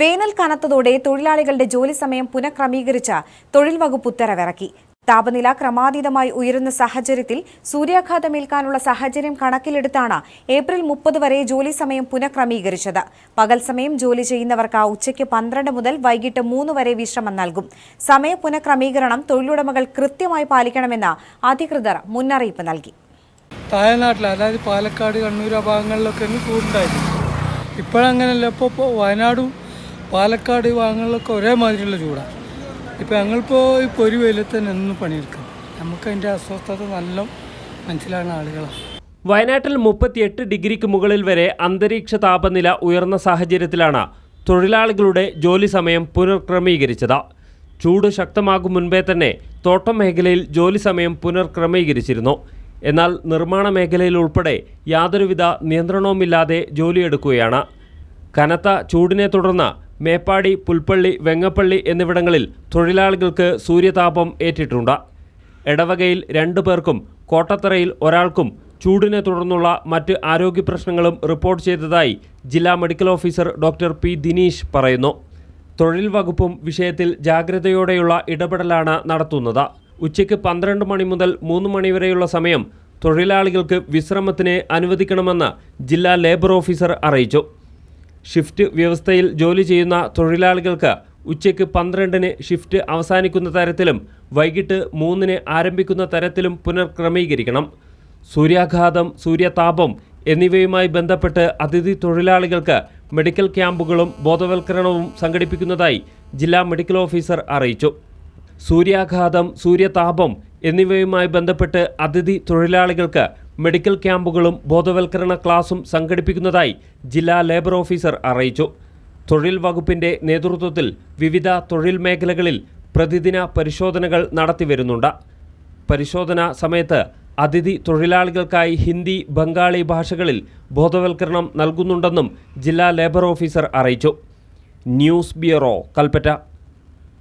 വേനൽ കനത്തതോടെ തൊഴിലാളികളുടെ ജോലി സമയം പുനഃക്രമീകരിച്ച തൊഴിൽ വകുപ്പ് ഉത്തരവിറക്കി. താപനില ക്രമാതീതമായി ഉയരുന്ന സാഹചര്യത്തിൽ സൂര്യാഘാതമേൽക്കാനുള്ള സാഹചര്യം കണക്കിലെടുത്താണ് ഏപ്രിൽ മുപ്പത് വരെ ജോലി സമയം പുനഃക്രമീകരിച്ചത്. പകൽ സമയം ജോലി ചെയ്യുന്നവർക്ക് ഉച്ചയ്ക്ക് പന്ത്രണ്ട് മുതൽ വൈകിട്ട് മൂന്ന് വരെ വിശ്രമം നൽകും. സമയ പുനഃക്രമീകരണം തൊഴിലുടമകൾ കൃത്യമായി പാലിക്കണമെന്ന് അധികൃതർ മുന്നറിയിപ്പ് നൽകി. താഴെനാട്ടിൽ അതായത് പാലക്കാട് കണ്ണൂർ ആ ഭാഗങ്ങളിലൊക്കെ ഇപ്പോഴങ്ങനെയല്ല ഇപ്പോൾ വയനാടും പാലക്കാട് ഭാഗങ്ങളിലൊക്കെ ഒരേമാതിരിയുള്ള ചൂടാണ് ഇപ്പോൾ ഞങ്ങളിപ്പോൾ ഈ പൊരി വെയിലത്ത് തന്നെ നിന്ന് പണിയെടുക്കാം. നമുക്ക് അതിന്റെ അസ്വസ്ഥത നല്ല മനസ്സിലാകുന്ന ആളുകളാണ് വയനാട്ടിൽ മുപ്പത്തിയെട്ട് ഡിഗ്രിക്ക് മുകളിൽ വരെ അന്തരീക്ഷ താപനില ഉയർന്ന സാഹചര്യത്തിലാണ് തൊഴിലാളികളുടെ ജോലി സമയം പുനർക്രമീകരിച്ചത്. ചൂട് ശക്തമാകും മുൻപേ തന്നെ തോട്ടം മേഖലയിൽ ജോലി സമയം പുനർക്രമീകരിച്ചിരുന്നു. എന്നാൽ നിർമ്മാണ മേഖലയിൽ ഉൾപ്പെടെ യാതൊരുവിധ നിയന്ത്രണവുമില്ലാതെ ജോലിയെടുക്കുകയാണ്. കനത്ത ചൂടിനെ തുടർന്ന് മേപ്പാടി പുൽപ്പള്ളി വെങ്ങപ്പള്ളി എന്നിവിടങ്ങളിൽ തൊഴിലാളികൾക്ക് സൂര്യതാപം ഏറ്റിട്ടുണ്ട്. എടവകയിൽ രണ്ടു പേർക്കും കോട്ടത്തറയിൽ ഒരാൾക്കും ചൂടിനെ തുടർന്നുള്ള മറ്റ് ആരോഗ്യ പ്രശ്നങ്ങളും റിപ്പോർട്ട് ചെയ്തതായി ജില്ലാ medical officer doctor P Dineesh പറയുന്നു. തൊഴിൽ വകുപ്പും വിഷയത്തിൽ ജാഗ്രതയോടെയുള്ള ഇടപെടലാണ് നടത്തുന്നത്. ഉച്ചയ്ക്ക് പന്ത്രണ്ട് മണി മുതൽ മൂന്ന് മണി വരെയുള്ള സമയം തൊഴിലാളികൾക്ക് വിശ്രമത്തിന് അനുവദിക്കണമെന്ന് ജില്ലാ ലേബർ ഓഫീസർ അറിയിച്ചു. ഷിഫ്റ്റ് വ്യവസ്ഥയിൽ ജോലി ചെയ്യുന്ന തൊഴിലാളികൾക്ക് ഉച്ചയ്ക്ക് പന്ത്രണ്ടിന് ഷിഫ്റ്റ് അവസാനിക്കുന്ന തരത്തിലും വൈകിട്ട് മൂന്നിന് ആരംഭിക്കുന്ന തരത്തിലും പുനർക്രമീകരിക്കണം. സൂര്യാഘാതം സൂര്യതാപം എന്നിവയുമായി ബന്ധപ്പെട്ട് അതിഥി തൊഴിലാളികൾക്ക് മെഡിക്കൽ ക്യാമ്പുകളും ബോധവൽക്കരണവും സംഘടിപ്പിക്കുന്നതായി ജില്ലാ മെഡിക്കൽ ഓഫീസർ അറിയിച്ചു. സൂര്യാഘാതം സൂര്യതാപം എന്നിവയുമായി ബന്ധപ്പെട്ട് അതിഥി തൊഴിലാളികൾക്ക് മെഡിക്കൽ ക്യാമ്പുകളും ബോധവൽക്കരണ ക്ലാസും സംഘടിപ്പിക്കുന്നതായി ജില്ലാ ലേബർ ഓഫീസർ അറിയിച്ചു. തൊഴിൽ വകുപ്പിന്റെ നേതൃത്വത്തിൽ വിവിധ തൊഴിൽ മേഖലകളിൽ പ്രതിദിന പരിശോധനകൾ നടത്തിവരുന്നുണ്ട് പരിശോധന സമയത്ത് അതിഥി തൊഴിലാളികൾക്കായി ഹിന്ദി ബംഗാളി ഭാഷകളിൽ ബോധവൽക്കരണം നൽകുന്നുണ്ടെന്നും ജില്ലാ ലേബർ ഓഫീസർ അറിയിച്ചു. News bureau Kalpetta.